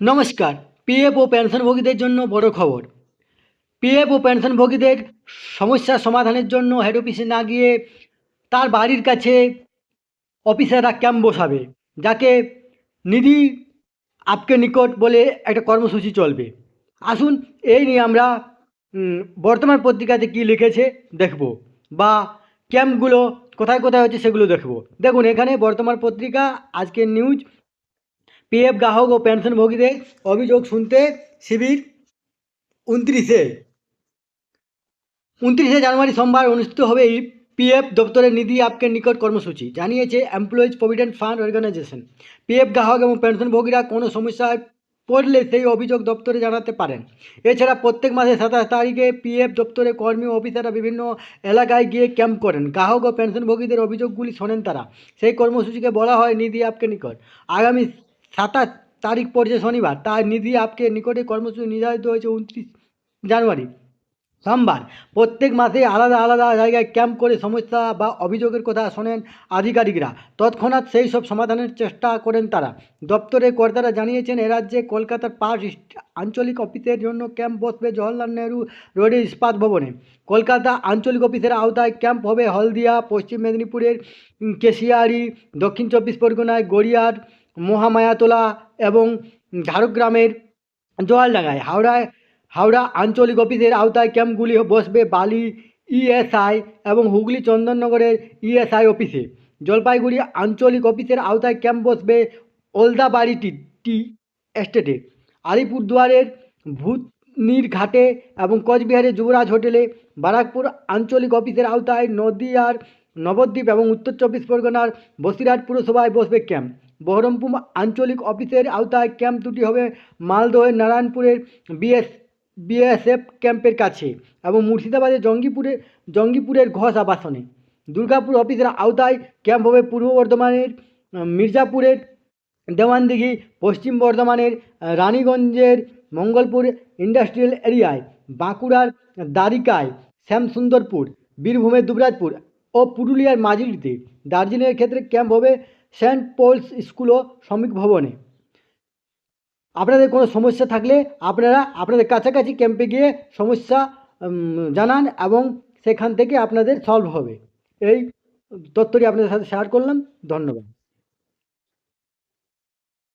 নমস্কার পিএফ ও পেনশনভোগীদের জন্য বড় খবর। পিএফ ও পেনশনভোগীদের সমস্যা সমাধানের জন্য হেড অফিসে না গিয়ে তার বাড়ির কাছে অফিসাররা ক্যাম্প বসাবে, যাকে নিধি আপকে নিকট বলে একটা কর্মসূচি চলবে। আসুন, এই নিয়ে আমরা বর্তমান পত্রিকাতে কী লিখেছে দেখব, বা ক্যাম্পগুলো কোথায় কোথায় হচ্ছে সেগুলো দেখব। দেখুন, এখানে বর্তমান পত্রিকা, আজকের নিউজ পিএফ গ্রাহক ও পেনশনভোগীদের অভিযোগ শুনতে শিবির উনত্রিশে। উনত্রিশে জানুয়ারি সোমবার অনুষ্ঠিত হবে এই পিএফ দপ্তরের নিধি আপকের নিকট কর্মসূচি, জানিয়েছে employees provident fund organisation PF গ্রাহক এবং পেনশনভোগীরা কোনো সমস্যায় পড়লে সেই অভিযোগ দপ্তরে জানাতে পারেন। এছাড়া প্রত্যেক মাসে সাতাশ তারিখে পিএফ দপ্তরে কর্মী ও অফিসাররা বিভিন্ন এলাকায় গিয়ে ক্যাম্প করেন। গ্রাহক ও পেনশনভোগীদের অভিযোগগুলি শোনেন তারা। সেই কর্মসূচিকে বলা হয় নিধি আপকে নিকট। আগামী সাতাশ তারিখ পড়ছে শনিবার তার নিধি আপকে নিকটে কর্মসূচি নির্ধারিত হয়েছে উনত্রিশ জানুয়ারি। সোমবার, প্রত্যেক মাসে আলাদা আলাদা জায়গায় ক্যাম্প করে সমস্যা বা অভিযোগের কথা শোনেন আধিকারিকরা। তৎক্ষণাৎ সেই সব সমাধানের চেষ্টা করেন তারা। দপ্তরের কর্তারা জানিয়েছেন রাজ্যে কলকাতার পাঁচ আঞ্চলিক অফিসের জন্য ক্যাম্প বসবে জওহরলাল নেহরু রোডের ইস্পাত ভবনে। কলকাতা আঞ্চলিক অফিসের আওতায় ক্যাম্প হবে হলদিয়া, পশ্চিম মেদিনীপুরের কেশিয়ারি, দক্ষিণ চব্বিশ পরগনায় গড়িয়ার মহামায়াতলা এবং ঝাড়গ্রামের জোয়ালডাঙ্গায়। হাওড়ায়, হাওড়া আঞ্চলিক অফিসের আওতায় ক্যাম্পগুলি বসবে বালি, ইএসআই এবং হুগলি চন্দননগরের ইএসআই অফিসে। জলপাইগুড়ি আঞ্চলিক অফিসের আওতায় ক্যাম্প বসবে ওলদাবাড়ি টি টি এস্টেটে। আলিপুরদুয়ারের ভূতনির ঘাটে এবং কোচবিহারের যুবরাজ হোটেলে বারাকপুর আঞ্চলিক অফিসের আওতায় নদীয়ার নবদ্বীপ এবং উত্তর চব্বিশ পরগনার বসিরহাট পুরসভায় বসবে ক্যাম্প। বহরমপুর আঞ্চলিক অফিসের আওতায় ক্যাম্প দুটি হবে। মালদহের নারায়ণপুরের বিএস, বিএসএফ ক্যাম্পের কাছে এবং মুর্শিদাবাদের জঙ্গিপুরে, জঙ্গিপুরের ঘোষ আবাসনে। দুর্গাপুর অফিসের আওতায় ক্যাম্প হবে পূর্ব বর্ধমানের, মির্জাপুরের, দেওয়ানদিঘি, পশ্চিম বর্ধমানের, রানীগঞ্জের, মঙ্গলপুর ইন্ডাস্ট্রিয়াল এরিয়ায়, বাঁকুড়ার দ্বারিকায়, শ্যামসুন্দরপুর, বীরভূমের দুবরাজপুর ও পুরুলিয়ার মাঝিলিতে। দার্জিলিংয়ের ক্ষেত্রে ক্যাম্প হবে সেন্ট পলস স্কুল ও শ্রমিক ভবনে। আপনাদের কোনো সমস্যা থাকলে আপনারা আপনাদের কাছাকাছি ক্যাম্পে গিয়ে সমস্যা জানান এবং সেখান থেকে আপনাদের সলভ হবে। এই তথ্যটি আপনাদের সাথে শেয়ার করলাম। ধন্যবাদ।